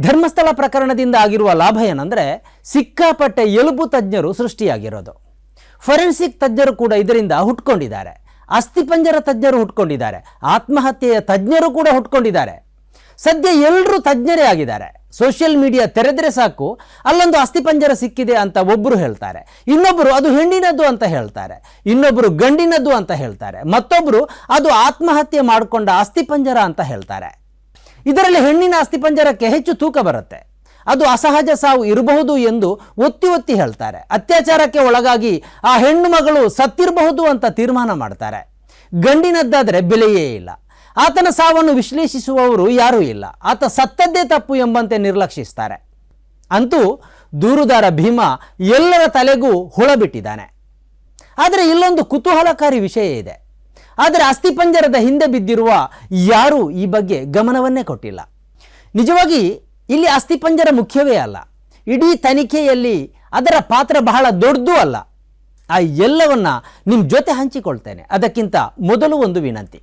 ಧರ್ಮಸ್ಥಳ ಪ್ರಕರಣದಿಂದ ಆಗಿರುವ ಲಾಭ ಏನಂದರೆ ಸಿಕ್ಕಾಪಟ್ಟೆ ಎಲುಬು ತಜ್ಞರು ಸೃಷ್ಟಿಯಾಗಿರೋದು. ಫೊರೆನ್ಸಿಕ್ ತಜ್ಞರು ಕೂಡ ಇದರಿಂದ ಹುಟ್ಕೊಂಡಿದ್ದಾರೆ. ಅಸ್ಥಿಪಂಜರ ತಜ್ಞರು ಹುಟ್ಕೊಂಡಿದ್ದಾರೆ. ಆತ್ಮಹತ್ಯೆಯ ತಜ್ಞರು ಕೂಡ ಹುಟ್ಕೊಂಡಿದ್ದಾರೆ. ಸದ್ಯ ಎಲ್ಲರೂ ತಜ್ಞರೇ ಆಗಿದ್ದಾರೆ. ಸೋಷಿಯಲ್ ಮೀಡಿಯಾ ತೆರೆದರೆ ಸಾಕು, ಅಲ್ಲೊಂದು ಅಸ್ಥಿಪಂಜರ ಸಿಕ್ಕಿದೆ ಅಂತ ಒಬ್ಬರು ಹೇಳ್ತಾರೆ. ಇನ್ನೊಬ್ಬರು ಅದು ಹೆಣ್ಣಿನದ್ದು ಅಂತ ಹೇಳ್ತಾರೆ. ಇನ್ನೊಬ್ಬರು ಗಂಡಿನದ್ದು ಅಂತ ಹೇಳ್ತಾರೆ. ಮತ್ತೊಬ್ಬರು ಅದು ಆತ್ಮಹತ್ಯೆ ಮಾಡಿಕೊಂಡ ಅಸ್ಥಿಪಂಜರ ಅಂತ ಹೇಳ್ತಾರೆ. ಇದರಲ್ಲಿ ಹೆಣ್ಣಿನ ಅಸ್ಥಿಪಂಜರಕ್ಕೆ ಹೆಚ್ಚು ತೂಕ ಬರುತ್ತೆ. ಅದು ಅಸಹಜ ಸಾವು ಇರಬಹುದು ಎಂದು ಒತ್ತಿ ಒತ್ತಿ ಹೇಳ್ತಾರೆ. ಅತ್ಯಾಚಾರಕ್ಕೆ ಒಳಗಾಗಿ ಆ ಹೆಣ್ಣು ಮಗಳು ಸತ್ತಿರಬಹುದು ಅಂತ ತೀರ್ಮಾನ ಮಾಡ್ತಾರೆ. ಗಂಡಿನದ್ದಾದರೆ ಬೆಲೆಯೇ ಇಲ್ಲ. ಆತನ ಸಾವನ್ನು ವಿಶ್ಲೇಷಿಸುವವರು ಯಾರೂ ಇಲ್ಲ. ಆತ ಸತ್ತದ್ದೇ ತಪ್ಪು ಎಂಬಂತೆ ನಿರ್ಲಕ್ಷಿಸ್ತಾರೆ. ಅಂತೂ ದೂರುದಾರ ಭೀಮ ಎಲ್ಲರ ತಲೆಗೂ ಹುಳ ಬಿಟ್ಟಿದ್ದಾನೆ. ಆದರೆ ಇಲ್ಲೊಂದು ಕುತೂಹಲಕಾರಿ ವಿಷಯ ಇದೆ. ಆದರೆ ಅಸ್ಥಿಪಂಜರದ ಹಿಂದೆ ಬಿದ್ದಿರುವ ಯಾರೂ ಈ ಬಗ್ಗೆ ಗಮನವನ್ನೇ ಕೊಟ್ಟಿಲ್ಲ. ನಿಜವಾಗಿ ಇಲ್ಲಿ ಅಸ್ಥಿಪಂಜರ ಮುಖ್ಯವೇ ಅಲ್ಲ. ಇಡೀ ತನಿಖೆಯಲ್ಲಿ ಅದರ ಪಾತ್ರ ಬಹಳ ದೊಡ್ಡದೂ ಅಲ್ಲ. ಆ ಎಲ್ಲವನ್ನ ನಿಮ್ಮ ಜೊತೆ ಹಂಚಿಕೊಳ್ತೇನೆ. ಅದಕ್ಕಿಂತ ಮೊದಲು ಒಂದು ವಿನಂತಿ.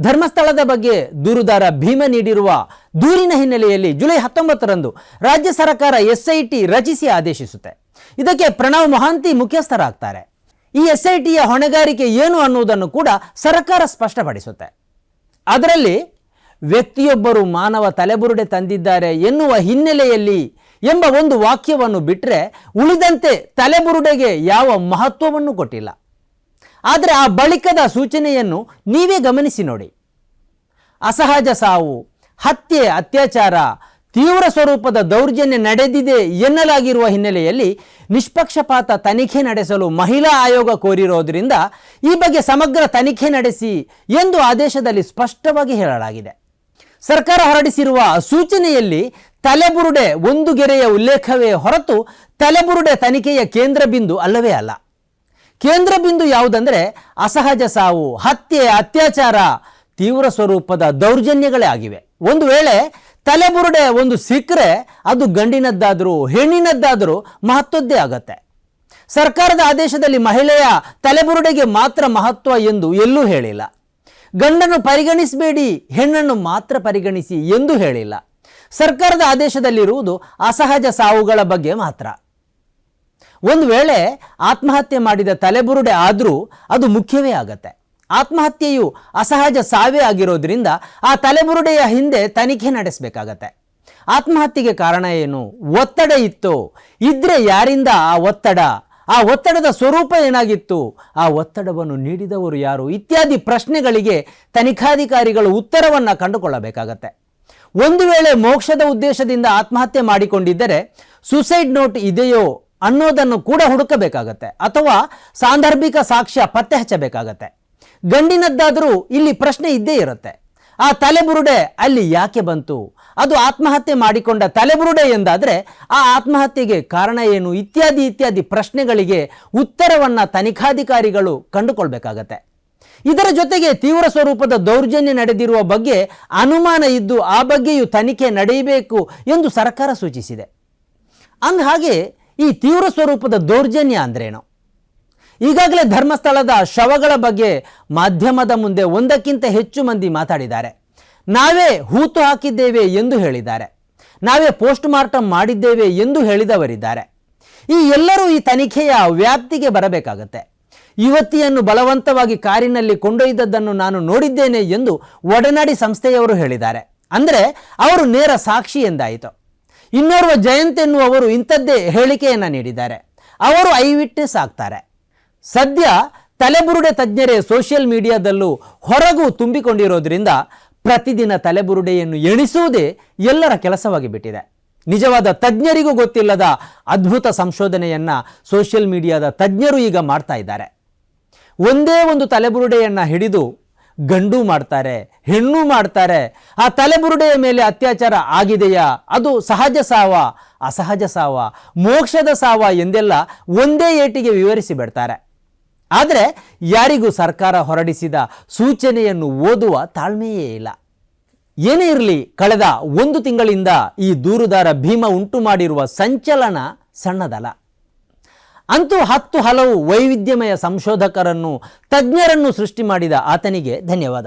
ಧರ್ಮಸ್ಥಳದ ಬಗ್ಗೆ ದೂರುದಾರ ಭೀಮ ನೀಡಿರುವ ದೂರಿನ ಹಿನ್ನೆಲೆಯಲ್ಲಿ ಜುಲೈ ಹತ್ತೊಂಬತ್ತರಂದು ರಾಜ್ಯ ಸರ್ಕಾರ ಎಸ್ಐಟಿ ರಚಿಸಿ ಆದೇಶಿಸುತ್ತೆ. ಇದಕ್ಕೆ ಪ್ರಣವ್ ಮಹಾಂತಿ ಮುಖ್ಯಸ್ಥರಾಗ್ತಾರೆ. ಈ ಎಸ್ಐಟಿಯ ಹೊಣೆಗಾರಿಕೆ ಏನು ಅನ್ನುವುದನ್ನು ಕೂಡ ಸರ್ಕಾರ ಸ್ಪಷ್ಟಪಡಿಸುತ್ತೆ. ಅದರಲ್ಲಿ ವ್ಯಕ್ತಿಯೊಬ್ಬರು ಮಾನವ ತಲೆಬುರುಡೆ ತಂದಿದ್ದಾರೆ ಎನ್ನುವ ಹಿನ್ನೆಲೆಯಲ್ಲಿ ಎಂಬ ಒಂದು ವಾಕ್ಯವನ್ನು ಬಿಟ್ಟರೆ ಉಳಿದಂತೆ ತಲೆಬುರುಡೆಗೆ ಯಾವ ಮಹತ್ವವನ್ನು ಕೊಟ್ಟಿಲ್ಲ. ಆದರೆ ಆ ಬಳಿಕದ ಸೂಚನೆಯನ್ನು ನೀವೇ ಗಮನಿಸಿ ನೋಡಿ. ಅಸಹಜ ಸಾವು, ಹತ್ಯೆ, ಅತ್ಯಾಚಾರ ತೀವ್ರ ಸ್ವರೂಪದ ದೌರ್ಜನ್ಯ ನಡೆದಿದೆ ಎನ್ನಲಾಗಿರುವ ಹಿನ್ನೆಲೆಯಲ್ಲಿ ನಿಷ್ಪಕ್ಷಪಾತ ತನಿಖೆ ನಡೆಸಲು ಮಹಿಳಾ ಆಯೋಗ ಕೋರಿರೋದ್ರಿಂದ ಈ ಬಗ್ಗೆ ಸಮಗ್ರ ತನಿಖೆ ನಡೆಸಿ ಎಂದು ಆದೇಶದಲ್ಲಿ ಸ್ಪಷ್ಟವಾಗಿ ಹೇಳಲಾಗಿದೆ. ಸರ್ಕಾರ ಹೊರಡಿಸಿರುವ ಸೂಚನೆಯಲ್ಲಿ ತಲೆಬುರುಡೆ ಒಂದು ಗೆರೆಯ ಉಲ್ಲೇಖವೇ ಹೊರತು ತಲೆಬುರುಡೆ ತನಿಖೆಯ ಕೇಂದ್ರ ಬಿಂದು ಅಲ್ಲವೇ ಅಲ್ಲ. ಕೇಂದ್ರ ಬಿಂದು ಯಾವುದಂದರೆ ಅಸಹಜ ಸಾವು, ಹತ್ಯೆ, ಅತ್ಯಾಚಾರ ತೀವ್ರ ಸ್ವರೂಪದ ದೌರ್ಜನ್ಯಗಳೇ ಆಗಿವೆ. ಒಂದು ವೇಳೆ ತಲೆಬುರುಡೆ ಒಂದು ಸಿಕ್ಕರೆ ಅದು ಗಂಡಿನದ್ದಾದರೂ ಹೆಣ್ಣಿನದ್ದಾದರೂ ಮಹತ್ವದ್ದೇ ಆಗತ್ತೆ. ಸರ್ಕಾರದ ಆದೇಶದಲ್ಲಿ ಮಹಿಳೆಯ ತಲೆಬುರುಡೆಗೆ ಮಾತ್ರ ಮಹತ್ವ ಎಂದು ಎಲ್ಲೂ ಹೇಳಿಲ್ಲ. ಗಂಡನ್ನು ಪರಿಗಣಿಸಬೇಡಿ, ಹೆಣ್ಣನ್ನು ಮಾತ್ರ ಪರಿಗಣಿಸಿ ಎಂದು ಹೇಳಿಲ್ಲ. ಸರ್ಕಾರದ ಆದೇಶದಲ್ಲಿರುವುದು ಅಸಹಜ ಸಾವುಗಳ ಬಗ್ಗೆ ಮಾತ್ರ. ಒಂದು ವೇಳೆ ಆತ್ಮಹತ್ಯೆ ಮಾಡಿದ ತಲೆಬುರುಡೆ ಆದರೂ ಅದು ಮುಖ್ಯವೇ ಆಗತ್ತೆ. ಆತ್ಮಹತ್ಯೆಯು ಅಸಹಜ ಸಾವೇ ಆಗಿರೋದ್ರಿಂದ ಆ ತಲೆಬುರುಡೆಯ ಹಿಂದೆ ತನಿಖೆ ನಡೆಸಬೇಕಾಗತ್ತೆ. ಆತ್ಮಹತ್ಯೆಗೆ ಕಾರಣ ಏನು? ಒತ್ತಡ ಇತ್ತು. ಇದ್ರೆ ಯಾರಿಂದ ಆ ಒತ್ತಡ? ಆ ಒತ್ತಡದ ಸ್ವರೂಪ ಏನಾಗಿತ್ತು? ಆ ಒತ್ತಡವನ್ನು ನೀಡಿದವರು ಯಾರು? ಇತ್ಯಾದಿ ಪ್ರಶ್ನೆಗಳಿಗೆ ತನಿಖಾಧಿಕಾರಿಗಳು ಉತ್ತರವನ್ನು ಕಂಡುಕೊಳ್ಳಬೇಕಾಗತ್ತೆ. ಒಂದು ವೇಳೆ ಮೋಕ್ಷದ ಉದ್ದೇಶದಿಂದ ಆತ್ಮಹತ್ಯೆ ಮಾಡಿಕೊಂಡಿದ್ದರೆ ಸುಸೈಡ್ ನೋಟ್ ಇದೆಯೋ ಅನ್ನೋದನ್ನು ಕೂಡ ಹುಡುಕಬೇಕಾಗತ್ತೆ. ಅಥವಾ ಸಾಂದರ್ಭಿಕ ಸಾಕ್ಷ್ಯ ಪತ್ತೆ ಹಚ್ಚಬೇಕಾಗತ್ತೆ. ಗಂಡಿನದ್ದಾದರೂ ಇಲ್ಲಿ ಪ್ರಶ್ನೆ ಇದ್ದೇ ಇರುತ್ತೆ. ಆ ತಲೆಬುರುಡೆ ಅಲ್ಲಿ ಯಾಕೆ ಬಂತು? ಅದು ಆತ್ಮಹತ್ಯೆ ಮಾಡಿಕೊಂಡ ತಲೆಬುರುಡೆ ಎಂದಾದರೆ ಆ ಆತ್ಮಹತ್ಯೆಗೆ ಕಾರಣ ಏನು? ಇತ್ಯಾದಿ ಇತ್ಯಾದಿ ಪ್ರಶ್ನೆಗಳಿಗೆ ಉತ್ತರವನ್ನು ತನಿಖಾಧಿಕಾರಿಗಳು ಕಂಡುಕೊಳ್ಬೇಕಾಗತ್ತೆ. ಇದರ ಜೊತೆಗೆ ತೀವ್ರ ಸ್ವರೂಪದ ದೌರ್ಜನ್ಯ ನಡೆದಿರುವ ಬಗ್ಗೆ ಅನುಮಾನ ಇದ್ದು ಆ ಬಗ್ಗೆಯೂ ತನಿಖೆ ನಡೆಯಬೇಕು ಎಂದು ಸರ್ಕಾರ ಸೂಚಿಸಿದೆ. ಅಂದ ಹಾಗೆ ಈ ತೀವ್ರ ಸ್ವರೂಪದ ದೌರ್ಜನ್ಯ ಅಂದ್ರೇನು? ಈಗಾಗಲೇ ಧರ್ಮಸ್ಥಳದ ಶವಗಳ ಬಗ್ಗೆ ಮಾಧ್ಯಮದ ಮುಂದೆ ಒಂದಕ್ಕಿಂತ ಹೆಚ್ಚು ಮಂದಿ ಮಾತಾಡಿದ್ದಾರೆ. ನಾವೇ ಹೂತು ಹಾಕಿದ್ದೇವೆ ಎಂದು ಹೇಳಿದ್ದಾರೆ. ನಾವೇ ಪೋಸ್ಟ್ ಮಾರ್ಟಮ್ ಮಾಡಿದ್ದೇವೆ ಎಂದು ಹೇಳಿದವರಿದ್ದಾರೆ. ಈ ಎಲ್ಲರೂ ಈ ತನಿಖೆಯ ವ್ಯಾಪ್ತಿಗೆ ಬರಬೇಕಾಗತ್ತೆ. ಯುವತಿಯನ್ನು ಬಲವಂತವಾಗಿ ಕಾರಿನಲ್ಲಿ ಕೊಂಡೊಯ್ದದ್ದನ್ನು ನಾನು ನೋಡಿದ್ದೇನೆ ಎಂದು ಒಡನಾಡಿ ಸಂಸ್ಥೆಯವರು ಹೇಳಿದ್ದಾರೆ. ಅಂದರೆ ಅವರು ನೇರ ಸಾಕ್ಷಿ ಎಂದಾಯಿತು. ಇನ್ನೋರ್ವ ಜಯಂತ್ ಎನ್ನುವವರು ಇಂಥದ್ದೇ ಹೇಳಿಕೆಯನ್ನು ನೀಡಿದ್ದಾರೆ. ಅವರು ಐ ವಿಟ್ನೆಸ್ ಆಗ್ತಾರೆ. ಸದ್ಯ ತಲೆಬುರುಡೆ ತಜ್ಞರೇ ಸೋಷಿಯಲ್ ಮೀಡಿಯಾದಲ್ಲೂ ಹೊರಗೂ ತುಂಬಿಕೊಂಡಿರೋದ್ರಿಂದ ಪ್ರತಿದಿನ ತಲೆಬುರುಡೆಯನ್ನು ಎಣಿಸುವುದೇ ಎಲ್ಲರ ಕೆಲಸವಾಗಿ ಬಿಟ್ಟಿದೆ. ನಿಜವಾದ ತಜ್ಞರಿಗೂ ಗೊತ್ತಿಲ್ಲದ ಅದ್ಭುತ ಸಂಶೋಧನೆಯನ್ನ ಸೋಷಿಯಲ್ ಮೀಡಿಯಾದ ತಜ್ಞರು ಈಗ ಮಾಡ್ತಾ ಇದ್ದಾರೆ. ಒಂದೇ ಒಂದು ತಲೆಬುರುಡೆಯನ್ನು ಹಿಡಿದು ಗಂಡು ಮಾಡ್ತಾರೆ, ಹೆಣ್ಣು ಮಾಡ್ತಾರೆ, ಆ ತಲೆಬುರುಡೆಯ ಮೇಲೆ ಅತ್ಯಾಚಾರ ಆಗಿದೆಯಾ? ಅದು ಸಹಜ ಸಾವ, ಅಸಹಜ ಸಾವ, ಮೋಕ್ಷದ ಸಾವ ಎಂದೆಲ್ಲ ಒಂದೇ ಏಟಿಗೆ ವಿವರಿಸಿ ಬಿಡ್ತಾರೆ. ಆದರೆ ಯಾರಿಗೂ ಸರ್ಕಾರ ಹೊರಡಿಸಿದ ಸೂಚನೆಯನ್ನು ಓದುವ ತಾಳ್ಮೆಯೇ ಇಲ್ಲ. ಏನೇ ಇರಲಿ, ಕಳೆದ ಒಂದು ತಿಂಗಳಿಂದ ಈ ದೂರುದಾರ ಭೀಮ ಉಂಟು ಮಾಡಿರುವ ಸಂಚಲನ ಸಣ್ಣದಲ್ಲ. ಅಂತೂ ಹತ್ತು ಹಲವು ವೈವಿಧ್ಯಮಯ ಸಂಶೋಧಕರನ್ನು, ತಜ್ಞರನ್ನು ಸೃಷ್ಟಿ ಮಾಡಿದ ಆತನಿಗೆ ಧನ್ಯವಾದ.